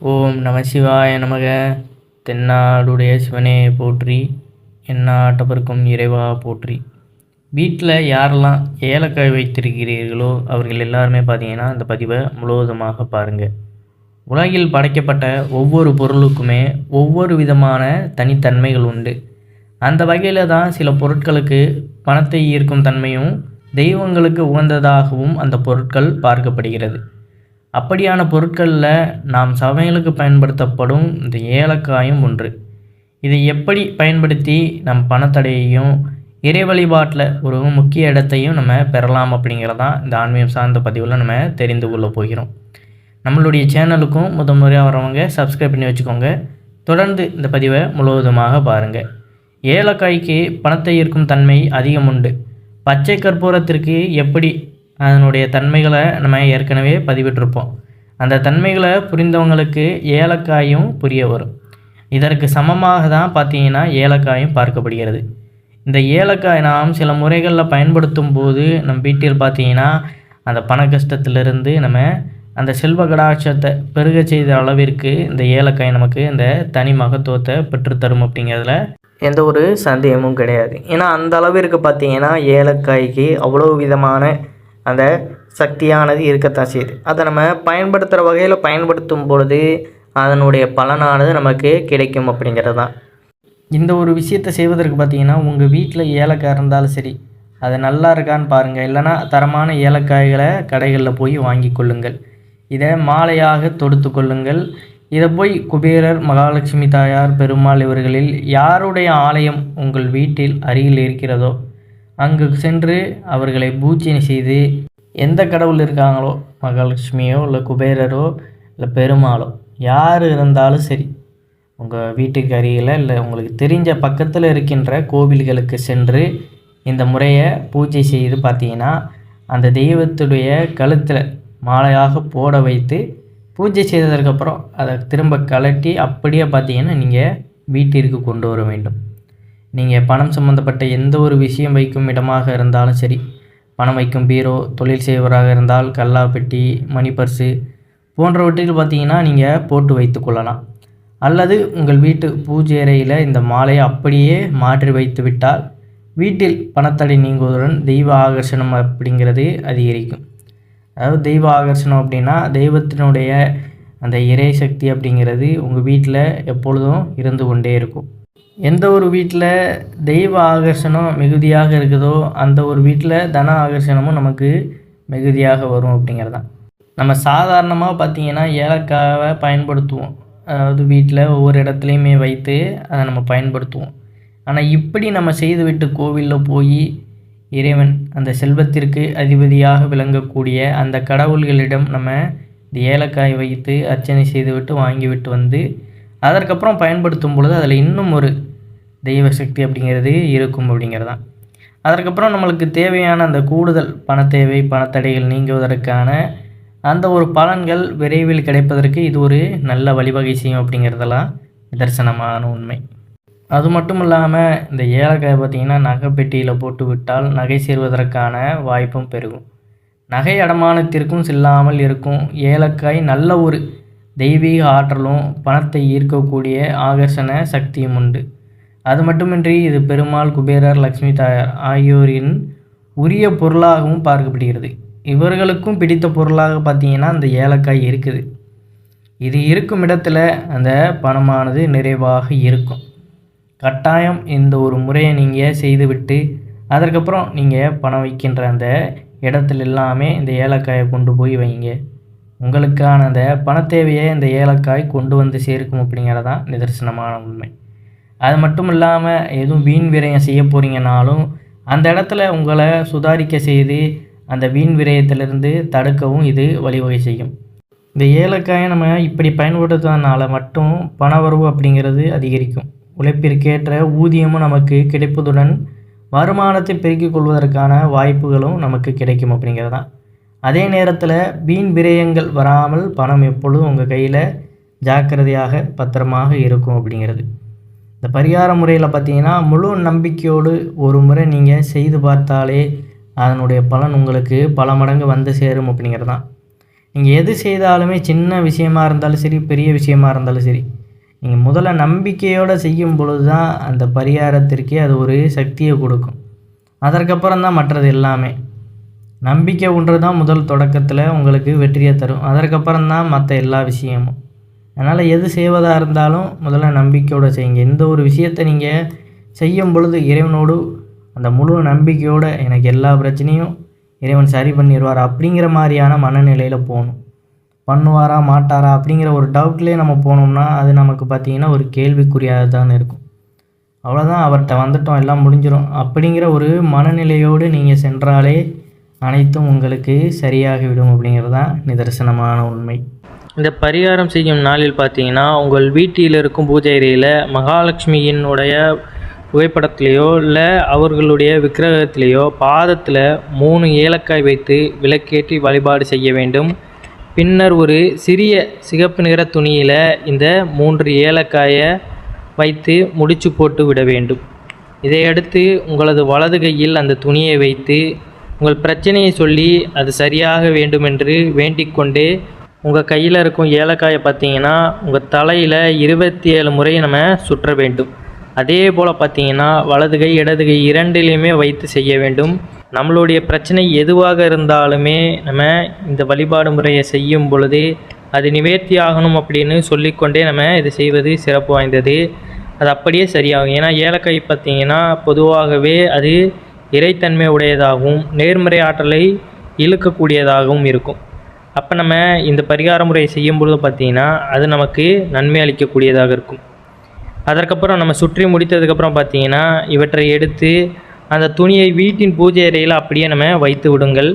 ஓம் நம சிவாய நமக. தென்னாடுடைய சிவனே போற்றி. எந்நாட்டவர்க்கும் இறைவா போற்றி. வீட்டில் யாரெல்லாம் ஏலக்காய் வைத்திருக்கிறீர்களோ அவர்கள் எல்லாருமே பார்த்தீங்கன்னா இந்த பதிவை முழுவதுமாக பாருங்கள் உலகில் படைக்கப்பட்ட ஒவ்வொரு பொருளுக்குமே ஒவ்வொரு விதமான தனித்தன்மைகள் உண்டு. அந்த வகையில் தான் சில பொருட்களுக்கு பணத்தை ஈர்க்கும் தன்மையும் தெய்வங்களுக்கு உகந்ததாகவும் அந்த பொருட்கள் பார்க்கப்படுகிறது. அப்படியான பொருட்களில் நாம் சமையலுக்கு பயன்படுத்தப்படும் இந்த ஏலக்காயும் ஒன்று. இதை எப்படி பயன்படுத்தி நம் பணத்தடையையும் இறை வழிபாட்டில் ஒரு முக்கிய இடத்தையும் நம்ம பெறலாம் அப்படிங்கிறதான் இந்த ஆன்மீகம் சார்ந்த பதிவில் நம்ம தெரிந்து கொள்ள போகிறோம். நம்மளுடைய சேனலுக்கும் முத முறையாக வரவங்க சப்ஸ்கிரைப் பண்ணி வச்சுக்கோங்க. தொடர்ந்து இந்த பதிவை முழுவதுமாக பாருங்கள் ஏலக்காய்க்கு பணத்தை ஈர்க்கும் தன்மை அதிகம் உண்டு. பச்சை கற்பூரத்திற்கு எப்படி அதனுடைய தன்மைகளை நம்ம ஏற்கனவே பதிவிட்டிருப்போம். அந்த தன்மைகளை புரிந்தவங்களுக்கு ஏலக்காயும் புரிய வரும். இதற்கு சமமாக தான் பார்த்தீங்கன்னா ஏலக்காயும் பார்க்கப்படுகிறது. இந்த ஏலக்காய் நாம் சில முறைகளில் பயன்படுத்தும் போது நம் வீட்டில் பார்த்தீங்கன்னா அந்த பண கஷ்டத்திலிருந்து நம்ம அந்த செல்வ கடாட்சத்தை பெருக செய்த அளவிற்கு இந்த ஏலக்காய் நமக்கு இந்த தனி மகத்துவத்தை பெற்றுத்தரும் அப்படிங்கிறதுல எந்த ஒரு சந்தேகமும் கிடையாது. ஏன்னா அந்த அளவிற்கு பார்த்தீங்கன்னா ஏலக்காய்க்கு அவ்வளோ விதமான அந்த சக்தியானது இருக்கத்தான் செய்யுது. அதை நம்ம பயன்படுத்துகிற வகையில் பயன்படுத்தும் பொழுது அதனுடைய பலனானது நமக்கு கிடைக்கும் அப்படிங்கிறது தான் இந்த ஒரு விஷயத்தை செய்வதற்கு பார்த்தீங்கன்னா உங்கள் வீட்டில் ஏலக்காய் இருந்தாலும் சரி அது நல்லா இருக்கான்னு பாருங்கள் இல்லைனா தரமான ஏலக்காய்களை கடைகளில் போய் வாங்கி கொள்ளுங்கள். இதை மாலையாக தொடுத்து கொள்ளுங்கள். இதை போய் குபேரர் மகாலட்சுமி தாயார் பெருமாள் இவர்களில் யாருடைய ஆலயம் உங்கள் வீட்டில் அருகில் இருக்கிறதோ அங்கு சென்று அவர்களை பூஜை செய்து எந்த கடவுள் இருக்காங்களோ மகாலட்சுமியோ இல்லை குபேரரோ இல்லை பெருமாளோ யார் இருந்தாலும் சரி உங்கள் வீட்டுக்கு அருகில் இல்லை உங்களுக்கு தெரிஞ்ச பக்கத்தில் இருக்கின்ற கோவில்களுக்கு சென்று இந்த முறையை பூஜை செய்து பார்த்தீங்கன்னா அந்த தெய்வத்துடைய கழுத்தில் மாலையாக போட வைத்து பூஜை செய்ததற்கப்புறம் அதை திரும்ப கலட்டி அப்படியே பார்த்தீங்கன்னா நீங்கள் வீட்டிற்கு கொண்டு வர வேண்டும். நீங்கள் பணம் சம்மந்தப்பட்ட எந்த ஒரு விஷயம் வைக்கும் இடமாக இருந்தாலும் சரி பணம் வைக்கும் பீரோ தொழில் செய்வராக இருந்தால் கல்லாப்பெட்டி மணி பர்ஸு போன்றவற்றில் பார்த்தீங்கன்னா நீங்கள் போட்டு வைத்து கொள்ளலாம். அல்லது உங்கள் வீட்டு பூஜை அறையில் இந்த மாலையை அப்படியே மாற்றி வைத்து விட்டால் வீட்டில் பணத்தடை நீங்குவதுடன் தெய்வ ஆகர்ஷணம் அப்படிங்கிறது அதிகரிக்கும். அதாவது தெய்வ ஆகர்ஷணம் அப்படின்னா தெய்வத்தினுடைய அந்த இறை சக்தி அப்படிங்கிறது உங்கள் வீட்டில் எப்பொழுதும் இருந்து கொண்டே இருக்கும். எந்த ஒரு வீட்டில் தெய்வ ஆகர்ஷணம் மிகுதியாக இருக்குதோ அந்த ஒரு வீட்டில் தன ஆகர்ஷணமும் நமக்கு மிகுதியாக வரும் அப்படிங்கிறது தான் நம்ம சாதாரணமாக பார்த்திங்கன்னா ஏலக்காவை பயன்படுத்துவோம். அதாவது வீட்டில் ஒவ்வொரு இடத்துலையுமே வைத்து அதை நம்ம பயன்படுத்துவோம். ஆனால் இப்படி நம்ம செய்துவிட்டு கோவிலில் போய் இறைவன் அந்த செல்வத்திற்கு அதிபதியாக விளங்கக்கூடிய அந்த கடவுள்களிடம் நம்ம இந்த ஏலக்காய் வைத்து அர்ச்சனை செய்துவிட்டு வாங்கிவிட்டு வந்து அதற்கப்புறம் பயன்படுத்தும் பொழுது அதில் இன்னும் ஒரு தெய்வ சக்தி அப்படிங்கிறது இருக்கும் அப்படிங்கிறது தான் அதற்கப்புறம் நம்மளுக்கு தேவையான அந்த கூடுதல் பண தேவை பணத்தடைகள் நீங்குவதற்கான அந்த ஒரு பலன்கள் விரைவில் கிடைப்பதற்கு இது ஒரு நல்ல வழிவகை செய்யும் அப்படிங்கிறதெல்லாம் நிதர்சனமான உண்மை. அது மட்டும் இல்லாமல் இந்த ஏலக்காய் பார்த்திங்கன்னா நகைப்பெட்டியில் போட்டு விட்டால் நகை சேர்வதற்கான வாய்ப்பும் பெருகும். நகை அடமானத்திற்கும் செல்லாமல் இருக்கும் ஏலக்காய் நல்ல ஒரு தெய்வீக ஆற்றலும் பணத்தை ஈர்க்கக்கூடிய ஆகர்ஷண சக்தியும் உண்டு. அது மட்டுமின்றி இது பெருமாள் குபேரர் லக்ஷ்மி தாயார் ஆகியோரின் உரிய பொருளாகவும் பார்க்கப்படுகிறது. இவர்களுக்கும் பிடித்த பொருளாக பார்த்தீங்கன்னா அந்த ஏலக்காய் இருக்குது. இது இருக்கும் இடத்துல அந்த பணமானது நிறைவாக இருக்கும். கட்டாயம் இந்த ஒரு முறையை நீங்கள் செய்துவிட்டு அதற்கப்புறம் நீங்கள் பணம் வைக்கின்ற அந்த இடத்துல எல்லாமே இந்த ஏலக்காயை கொண்டு போய் வைங்க. உங்களுக்கான அந்த பணத்தேவையை இந்த ஏலக்காய் கொண்டு வந்து சேர்க்கும் அப்படிங்கிறதான் நிதர்சனமான உண்மை. அது மட்டும் இல்லாமல் எதுவும் வீண் விரயம் செய்ய போகிறீங்கனாலும் அந்த இடத்துல உங்களை சுதாரிக்க செய்து அந்த வீண் விரயத்திலிருந்து தடுக்கவும் இது வழிவகை செய்யும். இந்த ஏலக்காயை நம்ம இப்படி பயன்படுத்துவதனால மட்டும் பணவரவு அப்படிங்கிறது அதிகரிக்கும். உழைப்பிற்கேற்ற ஊதியமும் நமக்கு கிடைப்பதுடன் வருமானத்தை பெருக்கிக் கொள்வதற்கான வாய்ப்புகளும் நமக்கு கிடைக்கும் அப்படிங்கிறது தான் அதே நேரத்தில் வீண் விரயங்கள் வராமல் பணம் எப்பொழுதும் உங்கள் கையில் ஜாக்கிரதையாக பத்திரமாக இருக்கும் அப்படிங்கிறது. இந்த பரிகார முறையில் பார்த்தீங்கன்னா முழு நம்பிக்கையோடு ஒரு முறை நீங்கள் செய்து பார்த்தாலே அதனுடைய பலன் உங்களுக்கு பல மடங்கு வந்து சேரும் அப்படிங்கிறது தான் நீங்கள் எது செய்தாலுமே சின்ன விஷயமா இருந்தாலும் சரி பெரிய விஷயமா இருந்தாலும் சரி நீங்கள் முதல்ல நம்பிக்கையோடு செய்யும் பொழுது தான் அந்த பரிகாரத்திற்கே அது ஒரு சக்தியை கொடுக்கும். அதற்கப்புறம் தான் மற்றது எல்லாமே. நம்பிக்கை ஒன்று தான் முதல் தொடக்கத்தில் உங்களுக்கு வெற்றியை தரும். அதற்கப்புறம் தான் மற்ற எல்லா விஷயமும். அதனால் எது செய்வதாக இருந்தாலும் முதல்ல நம்பிக்கையோடு செய்யுங்க. எந்த ஒரு விஷயத்தை நீங்கள் செய்யும் பொழுது இறைவனோடு அந்த முழு நம்பிக்கையோடு எனக்கு எல்லா பிரச்சனையும் இறைவன் சரி பண்ணிடுவார் அப்படிங்கிற மாதிரியான மனநிலையில் போகணும். பண்ணுவாரா மாட்டாரா அப்படிங்கிற ஒரு டவுட்லேயே நம்ம போனோம்னா அது நமக்கு பார்த்திங்கன்னா ஒரு கேள்விக்குறியாக தான் இருக்கும். அவ்வளோதான் அவர்கிட்ட வந்துட்டோம் எல்லாம் முடிஞ்சிடும் அப்படிங்கிற ஒரு மனநிலையோடு நீங்கள் சென்றாலே அனைத்தும் உங்களுக்கு சரியாகிவிடும் அப்படிங்கிறது தான் நிதர்சனமான உண்மை. இந்த பரிகாரம் செய்யும் நாளில் பார்த்தீங்கன்னா உங்கள் வீட்டில் இருக்கும் பூஜை அறையில் மகாலட்சுமியினுடைய புகைப்படத்திலேயோ இல்லை அவர்களுடைய விக்கிரகத்திலேயோ பாதத்தில் மூணு ஏலக்காய் வைத்து விளக்கேற்றி வழிபாடு செய்ய வேண்டும். பின்னர் ஒரு சிறிய சிகப்பு நிற துணியில் இந்த மூன்று ஏலக்காயை வைத்து முடிச்சு போட்டு விட வேண்டும். இதையடுத்து உங்களது வலது கையில் அந்த துணியை வைத்து உங்கள் பிரச்சனையை சொல்லி அது சரியாக வேண்டுமென்று வேண்டிக்கொண்டு உங்கள் கையில் இருக்கும் ஏலக்காயை பார்த்தீங்கன்னா உங்கள் தலையில் இருபத்தி ஏழு முறை நம்ம சுற்ற வேண்டும். அதே போல் பார்த்தீங்கன்னா வலது கை இடது கை இரண்டிலையுமே வைத்து செய்ய வேண்டும். நம்மளுடைய பிரச்சனை எதுவாக இருந்தாலுமே நம்ம இந்த வழிபாடு முறையை செய்யும் பொழுது அது நிவர்த்தி ஆகணும் அப்படின்னு சொல்லிக்கொண்டே நம்ம இது செய்வது சிறப்பு வாய்ந்தது. அது அப்படியே சரியாகும். ஏன்னா ஏலக்காய் பார்த்தீங்கன்னா பொதுவாகவே அது இறைத்தன்மை உடையதாகவும் நேர்மறை ஆற்றலை இழுக்கக்கூடியதாகவும் இருக்கும். அப்போ நம்ம இந்த பரிகார முறையை செய்யும் பொழுது பார்த்தீங்கன்னா அது நமக்கு நன்மை அளிக்கக்கூடியதாக இருக்கும். அதற்கப்புறம் நம்ம சுற்றி முடித்ததுக்கப்புறம் பார்த்தீங்கன்னா இவற்றை எடுத்து அந்த துணியை வீட்டின் பூஜை அறையில் அப்படியே நம்ம வைத்து விடுங்கள்.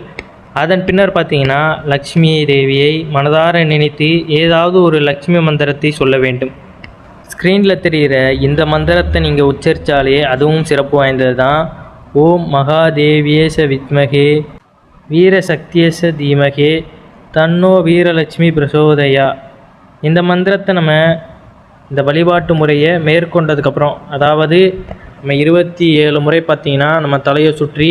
அதன் பின்னர் பார்த்தீங்கன்னா லக்ஷ்மி தேவியை மனதார நினைத்து ஏதாவது ஒரு லக்ஷ்மி மந்திரத்தை சொல்ல வேண்டும். ஸ்க்ரீனில் தெரிகிற இந்த மந்திரத்தை நீங்கள் உச்சரித்தாலே அதுவும் சிறப்பு வாய்ந்தது தான் ஓம் மகாதேவியேச வித்மகே வீரசக்தியேச தீமகே தன்னோ வீரலட்சுமி பிரசோதயா. இந்த மந்திரத்தை நம்ம இந்த வழிபாட்டு முறையை மேற்கொண்டதுக்கப்புறம் அதாவது நம்ம இருபத்தி ஏழு முறை பார்த்திங்கன்னா நம்ம தலையை சுற்றி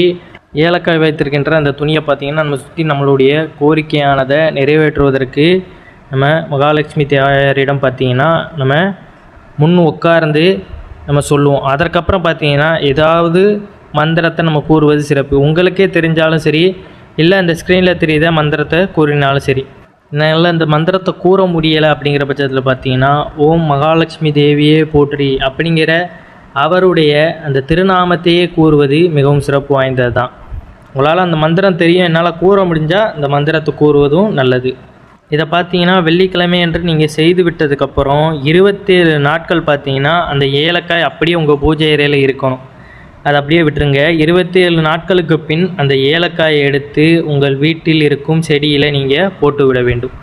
ஏலக்காய் வைத்திருக்கின்ற அந்த துணியை பார்த்திங்கன்னா நம்ம சுற்றி நம்மளுடைய கோரிக்கையானதை நிறைவேற்றுவதற்கு நம்ம மகாலட்சுமி தாயாரிடம் பார்த்திங்கன்னா நம்ம முன் உட்கார்ந்து நம்ம சொல்லுவோம். அதற்கப்புறம் பார்த்திங்கன்னா ஏதாவது மந்திரத்தை நம்ம கூறுவது சிறப்பு. உங்களுக்கே தெரிஞ்சாலும் சரி இல்லை அந்த ஸ்க்ரீனில் தெரியுத மந்திரத்தை கூறினாலும் சரி. என்னால் அந்த மந்திரத்தை கூற முடியலை அப்படிங்கிற பட்சத்தில் பார்த்தீங்கன்னா ஓம் மகாலட்சுமி தேவியே போற்றி அப்படிங்கிற அவருடைய அந்த திருநாமத்தையே கூறுவது மிகவும் சிறப்பு வாய்ந்தது தான் உங்களால் அந்த மந்திரம் தெரியும் என்னால் கூற முடிஞ்சால் அந்த மந்திரத்தை கூறுவதும் நல்லது. இதை பார்த்தீங்கன்னா வெள்ளிக்கிழமை என்று நீங்கள் செய்து விட்டதுக்கப்புறம் இருபத்தேழு நாட்கள் பார்த்தீங்கன்னா அந்த ஏலக்காய் அப்படியே உங்கள் பூஜை அறையில் இருக்கணும். அதை அப்படியே விட்டுருங்க. இருபத்தி ஏழு நாட்களுக்கு பின் அந்த ஏலக்காயை எடுத்து உங்கள் வீட்டில் இருக்கும் செடியில் நீங்கள் போட்டு விட வேண்டும்.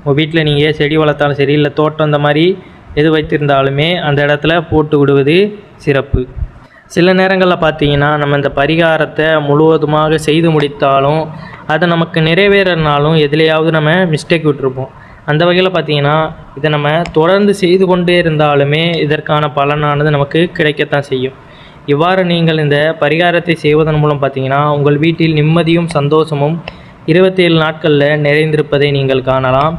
உங்கள் வீட்டில் நீங்கள் செடி வளர்த்தாலும் சரி இல்லை தோட்டம் இந்த மாதிரி எது வைத்திருந்தாலுமே அந்த இடத்துல போட்டு விடுவது சிறப்பு. சில நேரங்களில் பார்த்தீங்கன்னா நம்ம இந்த பரிகாரத்தை முழுவதுமாக செய்து முடித்தாலும் அதை நமக்கு நிறைவேறனாலும் எதுலேயாவது நம்ம மிஸ்டேக் விட்டுருப்போம். அந்த வகையில் பார்த்தீங்கன்னா இதை நம்ம தொடர்ந்து செய்து கொண்டே இருந்தாலுமே இதற்கான பலனானது நமக்கு கிடைக்கத்தான் செய்யும். இவ்வாறு நீங்கள் இந்த பரிகாரத்தை செய்வதன் மூலம் பார்த்தீங்கன்னா உங்கள் வீட்டில் நிம்மதியும் சந்தோஷமும் இருபத்தேழு நாட்களில் நிறைந்திருப்பதை நீங்கள் காணலாம்.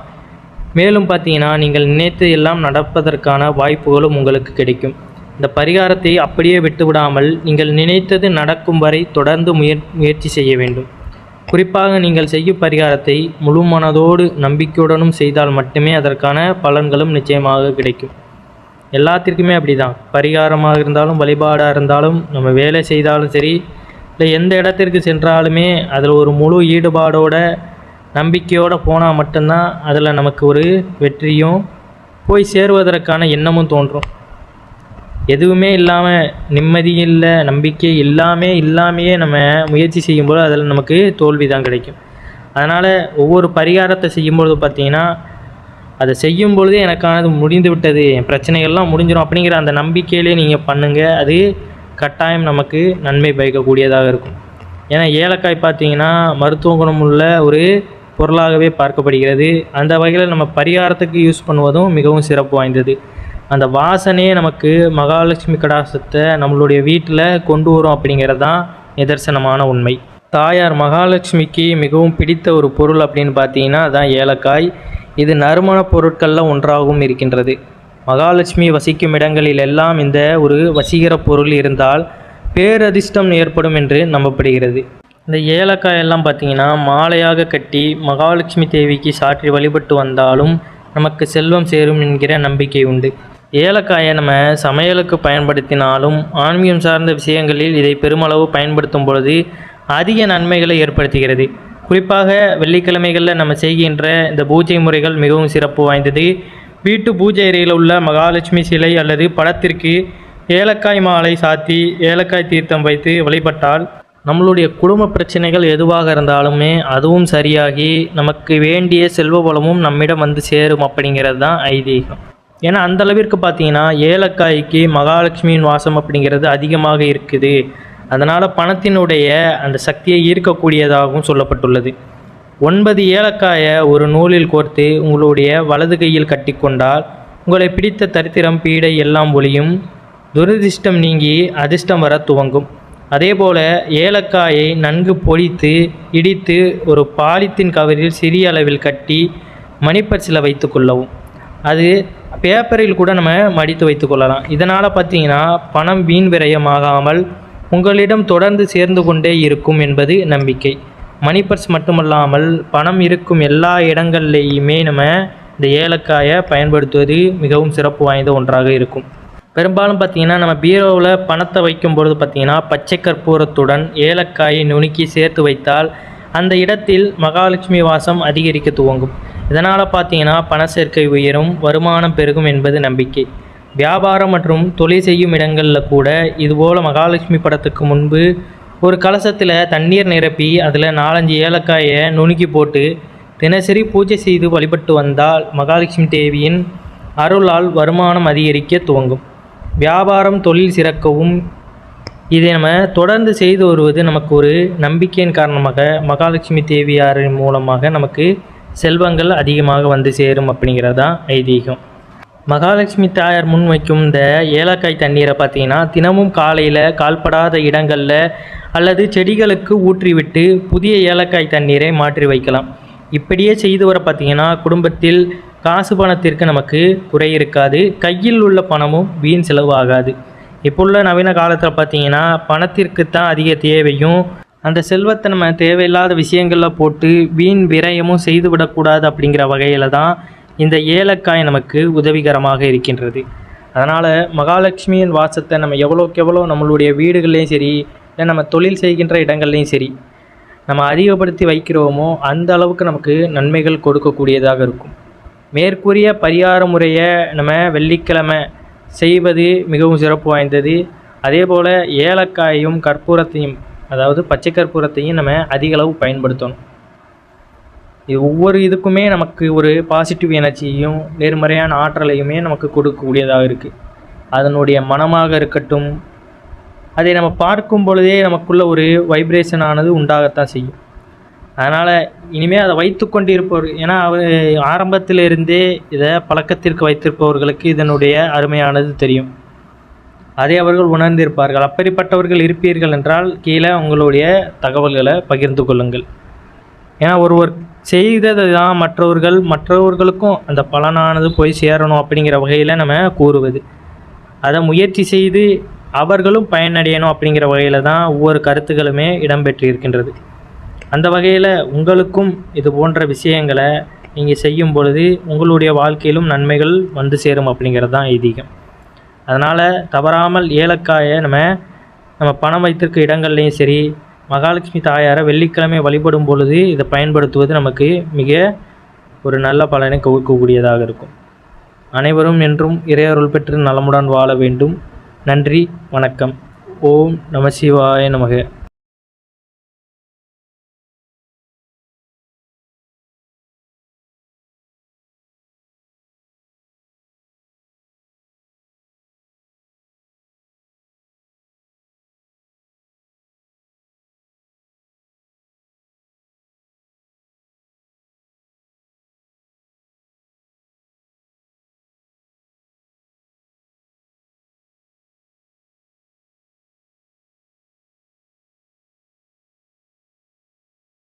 மேலும் பார்த்தீங்கன்னா நீங்கள் நினைத்து எல்லாம் நடப்பதற்கான வாய்ப்புகளும் உங்களுக்கு கிடைக்கும். இந்த பரிகாரத்தை அப்படியே விட்டுவிடாமல் நீங்கள் நினைத்தது நடக்கும் வரை தொடர்ந்து முயற் முயற்சி செய்ய வேண்டும். குறிப்பாக நீங்கள் செய்யும் பரிகாரத்தை முழு மனதோடு நம்பிக்கையுடனும் செய்தால் மட்டுமே அதற்கான பலன்களும் நிச்சயமாக கிடைக்கும். எல்லாத்திற்குமே அப்படி தான் பரிகாரமாக இருந்தாலும் வழிபாடாக இருந்தாலும் நம்ம வேலை செய்தாலும் சரி இல்லை எந்த இடத்திற்கு சென்றாலுமே அதில் ஒரு முழு ஈடுபாடோட நம்பிக்கையோடு போனால் மட்டும்தான் அதில் நமக்கு ஒரு வெற்றியும் போய் சேருவதற்கான எண்ணமும் தோன்றும். எதுவுமே இல்லாமல் நிம்மதி இல்லை நம்பிக்கை எல்லாமே இல்லாமையே நம்ம முயற்சி செய்யும்போது அதில் நமக்கு தோல்வி தான் கிடைக்கும். அதனால் ஒவ்வொரு பரிகாரத்தை செய்யும்பொழுது பார்த்தீங்கன்னா அதை செய்யும் பொழுதே எனக்கானது முடிந்து விட்டது. என் பிரச்சனைகள்லாம் முடிஞ்சிடும் அப்படிங்கிற அந்த நம்பிக்கையிலே நீங்கள் பண்ணுங்கள் அது கட்டாயம் நமக்கு நன்மை பயக்கக்கூடியதாக இருக்கும். ஏன்னா ஏலக்காய் பார்த்தீங்கன்னா மருத்துவ குணம் உள்ள ஒரு பொருளாகவே பார்க்கப்படுகிறது. அந்த வகையில் நம்ம பரிகாரத்துக்கு யூஸ் பண்ணுவதும் மிகவும் சிறப்பு வாய்ந்தது. அந்த வாசனையே நமக்கு மகாலட்சுமி கடாசத்தை நம்மளுடைய வீட்டில் கொண்டு வரும் அப்படிங்கிறது தான் நிதர்சனமான உண்மை. தாயார் மகாலட்சுமிக்கு மிகவும் பிடித்த ஒரு பொருள் அப்படின்னு பார்த்தீங்கன்னா அதான் ஏலக்காய். இது நறுமண பொருட்களில் ஒன்றாகவும் இருக்கின்றது. மகாலட்சுமி வசிக்கும் இடங்களில் எல்லாம் இந்த ஒரு வசீகர பொருள் இருந்தால் பேரதிர்ஷ்டம் ஏற்படும் என்று நம்பப்படுகிறது. இந்த ஏலக்காய் எல்லாம் பார்த்தீங்கன்னா மாலையாக கட்டி மகாலட்சுமி தேவிக்கு சாற்றி வழிபட்டு வந்தாலும் நமக்கு செல்வம் சேரும் என்கிற நம்பிக்கை உண்டு. ஏலக்காயை நம்ம சமையலுக்கு பயன்படுத்தினாலும் ஆன்மீகம் சார்ந்த விஷயங்களில் இதை பெருமளவு பயன்படுத்தும் பொழுது அதிக நன்மைகளை ஏற்படுத்துகிறது. குறிப்பாக வெள்ளிக்கிழமைகளில் நம்ம செய்கின்ற இந்த பூஜை முறைகள் மிகவும் சிறப்பு வாய்ந்தது. வீட்டு பூஜை அறையில் உள்ள மகாலட்சுமி சிலை அல்லது படத்திற்கு ஏலக்காய் மாலை சாத்தி ஏலக்காய் தீர்த்தம் வைத்து வழிபட்டால் நம்மளுடைய குடும்ப பிரச்சனைகள் எதுவாக இருந்தாலுமே அதுவும் சரியாகி நமக்கு வேண்டிய செல்வ வளமும் நம்மிடம் வந்து சேரும் அப்படிங்கிறது தான் ஐதீகம். ஏன்னா அந்த அளவிற்கு பார்த்தீங்கன்னா ஏலக்காய்க்கு மகாலட்சுமியின் வாசம் அப்படிங்கிறது அதிகமாக இருக்குது. அதனால் பணத்தினுடைய அந்த சக்தியை ஈர்க்கக்கூடியதாகவும் சொல்லப்பட்டுள்ளது. ஒன்பது ஏலக்காயை ஒரு நூலில் கோர்த்து உங்களுடைய வலது கையில் கட்டிக்கொண்டால் உங்களை பிடித்த தரித்திரம் பீடை எல்லாம் ஒளியும். துரதிர்ஷ்டம் நீங்கி அதிர்ஷ்டம் வர துவங்கும். அதேபோல் ஏலக்காயை நன்கு பொழித்து இடித்து ஒரு பாலித்தீன் கவரில் சிறிய அளவில் கட்டி மணிப்பர்சில் வைத்து கொள்ளவும். அது பேப்பரில் கூட நம்ம மடித்து வைத்து கொள்ளலாம். இதனால் பார்த்தீங்கன்னா பணம் வீண் விரயமாகாமல் உங்களிடம் தொடர்ந்து சேர்ந்து கொண்டே இருக்கும் என்பது நம்பிக்கை. மணி பர்ஸ் மட்டுமல்லாமல் பணம் இருக்கும் எல்லா இடங்கள்லேயுமே நம்ம இந்த ஏலக்காயை பயன்படுத்துவது மிகவும் சிறப்பு வாய்ந்த ஒன்றாக இருக்கும். பெரும்பாலும் பார்த்தீங்கன்னா நம்ம பீரோவில் பணத்தை வைக்கும் பொழுது பார்த்தீங்கன்னா பச்சை கற்பூரத்துடன் ஏலக்காயை நுணுக்கி சேர்த்து வைத்தால் அந்த இடத்தில் மகாலட்சுமி வாசம் அதிகரிக்க துவங்கும். இதனால் பார்த்தீங்கன்னா பண சேர்க்கை உயரும் வருமானம் பெருகும் என்பது நம்பிக்கை. வியாபாரம் மற்றும் தொழில் செய்யும் இடங்களில் கூட இதுபோல் மகாலட்சுமி படத்துக்கு முன்பு ஒரு கலசத்தில் தண்ணீர் நிரப்பி அதில் நாலஞ்சு ஏலக்காயை நுணுக்கி போட்டு தினசரி பூஜை செய்து வழிபட்டு வந்தால் மகாலட்சுமி தேவியின் அருளால் வருமானம் அதிகரிக்க துவங்கும். வியாபாரம் தொழில் சிறக்கவும் இதை நம்ம தொடர்ந்து செய்து வருவது நமக்கு ஒரு நம்பிக்கையின் காரணமாக மகாலட்சுமி தேவியாரின் மூலமாக நமக்கு செல்வங்கள் அதிகமாக வந்து சேரும் அப்படிங்கிறது தான் ஐதீகம். மகாலட்சுமி தாயார் முன்வைக்கும் இந்த ஏலக்காய் தண்ணீரை பார்த்தீங்கன்னா தினமும் காலையில் கால்படாத இடங்களில் அல்லது செடிகளுக்கு ஊற்றிவிட்டு புதிய ஏலக்காய் தண்ணீரை மாற்றி வைக்கலாம். இப்படியே செய்து வர பார்த்தீங்கன்னா குடும்பத்தில் காசு பணத்திற்கு நமக்கு குறை இருக்காது. கையில் உள்ள பணமும் வீண் செலவு ஆகாது இப்போ உள்ள நவீன காலத்தில் பார்த்தீங்கன்னா பணத்திற்கு தான் அதிக தேவையும் அந்த செல்வத்தை நம்ம தேவையில்லாத விஷயங்களில் போட்டு வீண் விரயமும் செய்து விடக்கூடாது அப்படிங்கிற வகையில் தான் இந்த ஏலக்காய் நமக்கு உதவிகரமாக இருக்கின்றது. அதனால் மகாலட்சுமியின் வாசத்தை நம்ம எவ்வளோக்கு எவ்வளோ நம்மளுடைய வீடுகள்லேயும் சரி இல்லை நம்ம தொழில் செய்கின்ற இடங்கள்லையும் சரி நம்ம அதிகப்படுத்தி வைக்கிறோமோ அந்த அளவுக்கு நமக்கு நன்மைகள் கொடுக்கக்கூடியதாக இருக்கும். மேற்கூறிய பரிகார முறையை நம்ம வெள்ளிக்கிழமை செய்வது மிகவும் சிறப்பு வாய்ந்தது. அதே போல் ஏலக்காயும் கற்பூரத்தையும் அதாவது பச்சை கற்பூரத்தையும் நம்ம அதிகளவு பயன்படுத்தணும். இது ஒவ்வொரு இதுக்குமே நமக்கு ஒரு பாசிட்டிவ் எனர்ஜியும் நேர்மறையான ஆற்றலையுமே நமக்கு கொடுக்கக்கூடியதாக இருக்குது அதனுடைய மனமாக இருக்கட்டும் அதை நம்ம பார்க்கும் பொழுதே நமக்குள்ள ஒரு வைப்ரேஷன் ஆனது உண்டாகத்தான் செய்யும். அதனால் இனிமேல் அதை வைத்து கொண்டு இருப்பவர் ஏன்னா அவர் ஆரம்பத்திலிருந்தே இதை பழக்கத்திற்கு வைத்திருப்பவர்களுக்கு இதனுடைய அருமையானது தெரியும். அதை அவர்கள் உணர்ந்திருப்பார்கள். அப்படிப்பட்டவர்கள் இருப்பீர்கள் என்றால் கீழே உங்களுடைய தகவல்களை பகிர்ந்து கொள்ளுங்கள். ஏன்னா ஒருவர் செய்தது தான் மற்றவர்கள் மற்றவர்களுக்கும் அந்த பலனானது போய் சேரணும் அப்படிங்கிற வகையில் நம்ம கூறுவது. அதை முயற்சி செய்து அவர்களும் பயனடையணும் அப்படிங்கிற வகையில் தான் ஒவ்வொரு கருத்துக்களுமே இடம்பெற்றிருக்கின்றது. அந்த வகையில் உங்களுக்கும் இது போன்ற விஷயங்களை நீங்கள் செய்யும் பொழுது உங்களுடைய வாழ்க்கையிலும் நன்மைகள் வந்து சேரும் அப்படிங்கிறது தான் ஐதீகம். அதனால் தவறாமல் ஏலக்காயை நம்ம நம்ம பணம் வைத்திருக்க இடங்கள்லையும் சரி மகாலட்சுமி தாயாரை வெள்ளிக்கிழமை வழிபடும் பொழுது இதை பயன்படுத்துவது நமக்கு மிக ஒரு நல்ல பலனை கொடுக்கக்கூடியதாக இருக்கும். அனைவரும் என்றும் இறையருள் பெற்று நலமுடன் வாழ வேண்டும். நன்றி வணக்கம். ஓம் நம சிவாய நமக.